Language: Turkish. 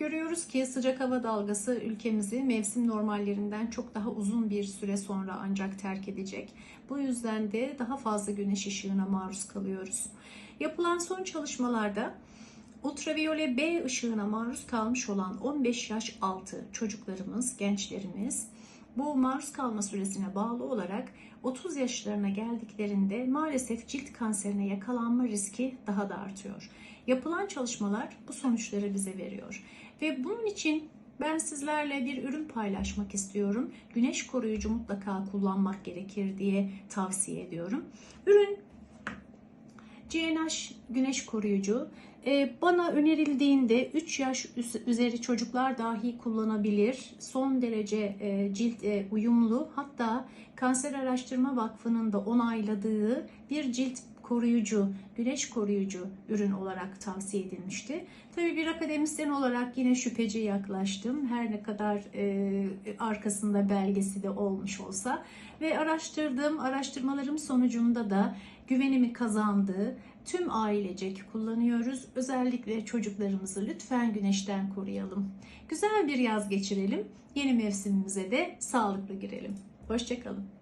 Görüyoruz ki sıcak hava dalgası ülkemizi mevsim normallerinden çok daha uzun bir süre sonra ancak terk edecek. Bu yüzden de daha fazla güneş ışığına maruz kalıyoruz. Yapılan son çalışmalarda ultraviyole B ışığına maruz kalmış olan 15 yaş altı çocuklarımız, gençlerimiz bu maruz kalma süresine bağlı olarak 30 yaşlarına geldiklerinde maalesef cilt kanserine yakalanma riski daha da artıyor. Yapılan çalışmalar bu sonuçları bize veriyor. Ve bunun için ben sizlerle bir ürün paylaşmak istiyorum. Güneş koruyucu mutlaka kullanmak gerekir diye tavsiye ediyorum. Ürün GNH güneş koruyucu e, bana önerildiğinde 3 yaş üzeri çocuklar dahi kullanabilir. Son derece e, cilt e, uyumlu hatta Kanser Araştırma Vakfı'nın da onayladığı bir cilt koruyucu, güneş koruyucu ürün olarak tavsiye edilmişti. Tabii bir akademisyen olarak yine şüpheci yaklaştım. Her ne kadar e, arkasında belgesi de olmuş olsa ve araştırdığım araştırmalarım sonucunda da güvenimi kazandığı tüm ailecek kullanıyoruz. Özellikle çocuklarımızı lütfen güneşten koruyalım. Güzel bir yaz geçirelim. Yeni mevsimimize de sağlıklı girelim. Hoşçakalın.